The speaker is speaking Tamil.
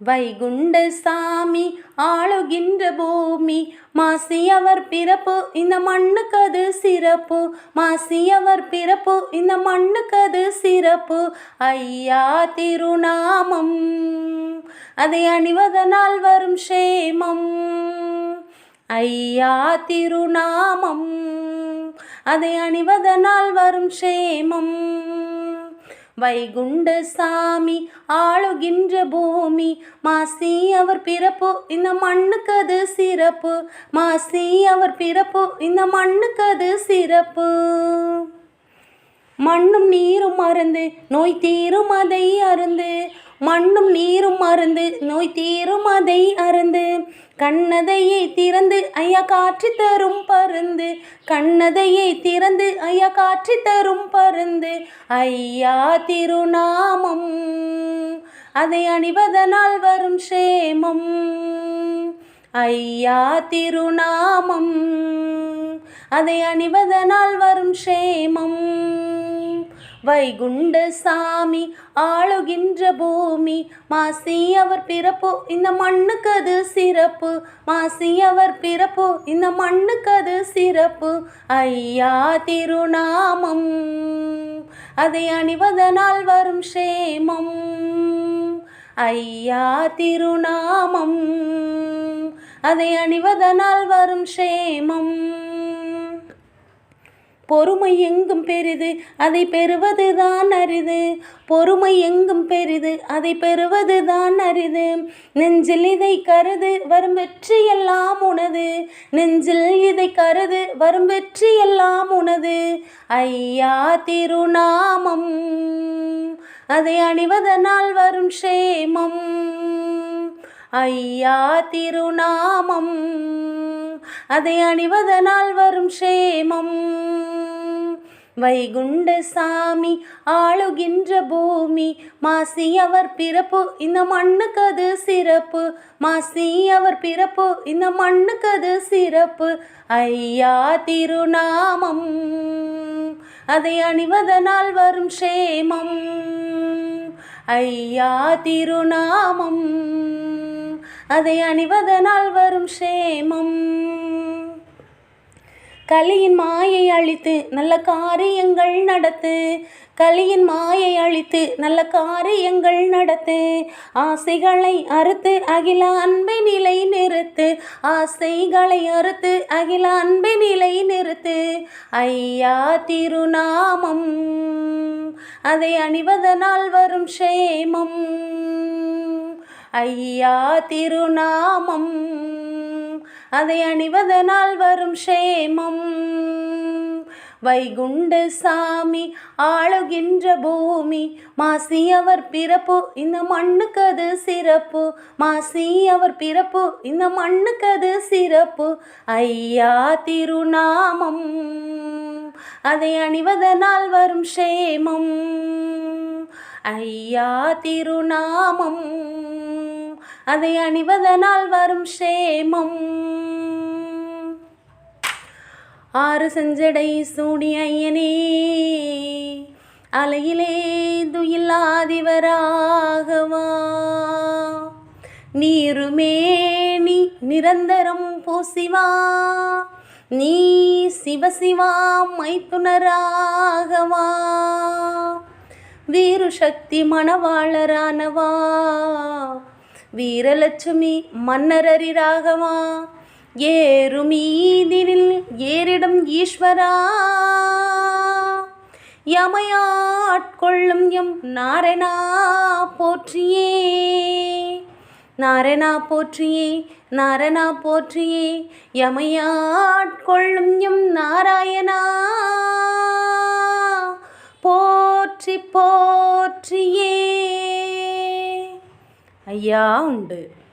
வைகுண்ட சாமி ஆளுகின்ற பூமி மாசியவர் பிறப்பு இந்த மண்ணுக்கு அது சிறப்பு. மாசியவர் பிறப்பு இந்த மண்ணுக்கு அது சிறப்பு. ஐயா திருநாமம் அதை அணிவதனால் வரும் சேமம் ஐயா திருநாமம் அதை அணிவதனால் வரும் சேமம் வைகுண்ட சாமி ஆளுகின்ற பூமி. மாசி அவர் பிறப்பு இந்த மண்ணுக்கு அது சிறப்பு. மாசி அவர் பிறப்பு இந்த மண்ணுக்கு அது சிறப்பு. மண்ணும் நீரும் மருந்து நோய் தீரும் அதை அருந்து. மண்ணும் நீரும் மருந்து நோய் தீரும் அதை அருந்து. கண்ணதையை திறந்து ஐயா காற்றி தரும் பருந்து. கண்ணதையை திறந்து ஐயா காற்றி தரும் பருந்து. ஐயா திருநாமம். அதை அணிவதனால் வரும் சேமம் ஐயா திருநாமம். அதை அணிவதனால் வரும் சேமம் வைகுண்ட சாமி ஆளுகின்ற பூமி மாசி அவர் பிறப்பு இந்த மண்ணுக்கு அது சிறப்பு. மாசி அவர் பிறப்பு இந்த மண்ணுக்கு அது சிறப்பு. ஐயா திருநாமம் அதை அணிவதனால் வரும் சேமம் ஐயா திருநாமம் அதை அணிவதனால் வரும் சேமம் பொறுமை எங்கும் பெரிது அதை பெறுவது தான் அரிது. பொறுமை எங்கும் பெரிது அதை பெறுவது தான் அரிது. நெஞ்சில் இதை கருது வரும் வெற்றி எல்லாம் உனது. நெஞ்சில் இதை கருது வரும் வெற்றி எல்லாம் உனது. ஐயா திருநாமம் அதை அணிவதனால் வரும் க்ஷேமம். ஐயா திருநாமம் அதை அணிவதனால் வரும் க்ஷேமம். வைகுண்ட சாமி ஆளுகின்ற பூமி மாசி அவர் பிறப்பு இந்த மண்ணுக்கு அது சிறப்பு. மாசி அவர் பிறப்பு இந்த மண்ணுக்கு அது சிறப்பு. ஐயா திருநாமம் அதை அணிவதனால் வரும் சேமம் ஐயா திருநாமம் அதை அணிவதனால் வரும் ஷே கலியின் மாயை அழித்து நல்ல காரியங்கள் நடத்து. கலியின் மாயை அழித்து நல்ல காரியங்கள் நடத்து. ஆசைகளை அறுத்து அகில அன்பை நிலை நிறுத்து. ஆசைகளை அறுத்து அகில அன்பை நிலை நிறுத்து. ஐயா திருநாமம் அதை அணிவதனால் வரும் க்ஷேமம். ஐயா திருநாமம் அதை அணிவதனால் வரும் க்ஷேமம். வைகுண்ட சாமி ஆளுகின்ற பூமி மாசி அவர் பிறப்பு இந்த மண்ணுக்கு அது சிறப்பு. மாசி அவர் பிறப்பு இந்த மண்ணுக்கு அது சிறப்பு. ஐயா திருநாமம். அதை அணிவதனால் வரும் க்ஷேமம். ஐயா திருநாமம். அதை அணிவதனால் வரும் க்ஷேமம். ஆறு செஞ்சடை சூடி ஐயனே அலையிலே துயில்லாதிவராகவா நீருமேனி நிரந்தரம் பூசிவா நீ சிவசிவா மைத்துனராகவா. வீருசக்தி மணவாளரானவா வீரலட்சுமி மன்னரரி ராகவா ஏறுமீதினில் ஏறிடும் ஈஸ்வரா. யமையாட்கொள்ளும் எம் நாரணா போற்றியே. நாரணா போற்றியே நாரணா போற்றியே யமையாட்கொள்ளும் எம் நாராயணா. போற்றி போற்றியே. ஐயா உண்டு.